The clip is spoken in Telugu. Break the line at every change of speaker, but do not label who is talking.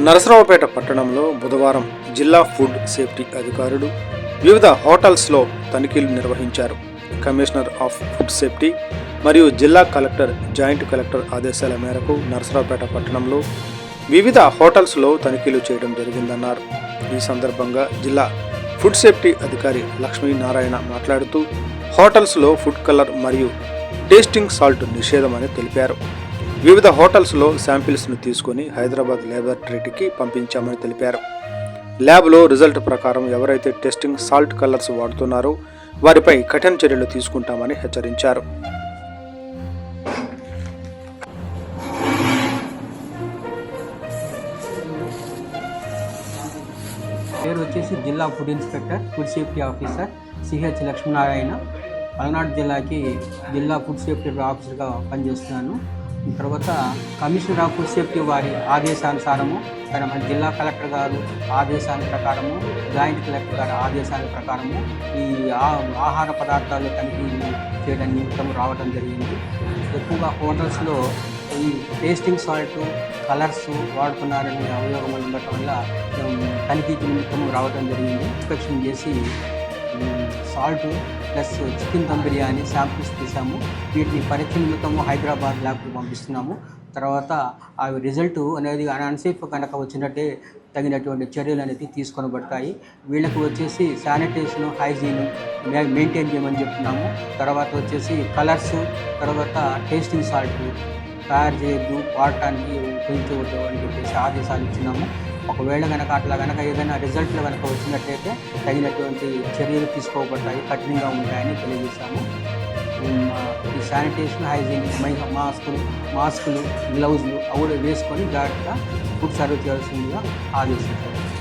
నరసరావుపేట పట్టణంలో బుధవారం జిల్లా ఫుడ్ సేఫ్టీ అధికారులు వివిధ హోటల్స్లో తనిఖీలు నిర్వహించారు. కమిషనర్ ఆఫ్ ఫుడ్ సేఫ్టీ మరియు జిల్లా కలెక్టర్ జాయింట్ కలెక్టర్ ఆదేశాల మేరకు నరసరావుపేట పట్టణంలో వివిధ హోటల్స్లో తనిఖీలు చేయడం జరిగిందన్నారు. ఈ సందర్భంగా జిల్లా ఫుడ్ సేఫ్టీ అధికారి లక్ష్మీనారాయణ మాట్లాడుతూ హోటల్స్లో ఫుడ్ కలర్ మరియు టేస్టింగ్ సాల్ట్ నిషేధమని తెలిపారు. వివిధ హోటల్స్లో శాంపిల్స్ను తీసుకొని హైదరాబాద్ ల్యాబొరేటరీకి పంపించామని తెలిపారు. ల్యాబ్లో రిజల్ట్ ప్రకారం ఎవరైతే టెస్టింగ్ సాల్ట్ కలర్స్ వాడుతున్నారో వారిపై కఠిన చర్యలు తీసుకుంటామని హెచ్చరించారు.
పేరు వచ్చేసి జిల్లా food inspector food safety officer CH Lakshminarayana. Palnadu జిల్లాకి జిల్లా ఫుడ్ సేఫ్టీ ఆఫీసర్గా పనిచేస్తున్నాను. తర్వాత కమిషనర్ ఆఫ్ సేఫ్టీ వారి ఆదేశానుసారము మరి మన జిల్లా కలెక్టర్ గారు ఆదేశాల ప్రకారము జాయింట్ కలెక్టర్ గారి ఆదేశాల ప్రకారము ఈ ఆహార పదార్థాలు తనిఖీ చేయడం నిమిత్తం రావడం జరిగింది. ఎక్కువగా హోటల్స్లో ఈ టేస్టింగ్ సాల్ట్ కలర్స్ వాడుతున్నారనే అవయోగం ఉండటం వల్ల తనిఖీకి నిమిత్తం రావడం జరిగింది. ఇన్స్పెక్షన్ చేసి salt plus chicken dum biryani samples తీసాము. వీటిని పరీక్ష నిమిత్తము హైదరాబాద్ ల్యాబ్కి పంపిస్తున్నాము. తర్వాత ఆ రిజల్ట్ అనేది అన్సేఫ్ కనుక వచ్చినట్టే తగినటువంటి చర్యలు అనేది తీసుకొనబడతాయి. వీళ్ళకి వచ్చేసి శానిటేషన్ హైజీన్ మెయింటైన్ చేయమని చెప్తున్నాము. తర్వాత వచ్చేసి కలర్స్ తర్వాత టేస్టింగ్ సాల్ట్ తయారు చేయొద్దు వాడటానికి ఉపయోగించవద్దు అని చెప్పేసి ఆదేశాలు ఇచ్చినాము. ఒకవేళ కనుక అట్లా కనుక ఏదైనా రిజల్ట్లు కనుక వచ్చినట్లయితే తగినటువంటి చర్యలు తీసుకోబడతాయి కఠినంగా ఉంటాయని తెలియజేశాము. ఈ శానిటేషన్ హైజీన్ మై మాస్కులు మాస్కులు గ్లౌజులు అవి వేసుకొని జాగ్రత్తగా ఫుడ్ సర్వ్ చేయాల్సిందిగా ఆదేశించారు.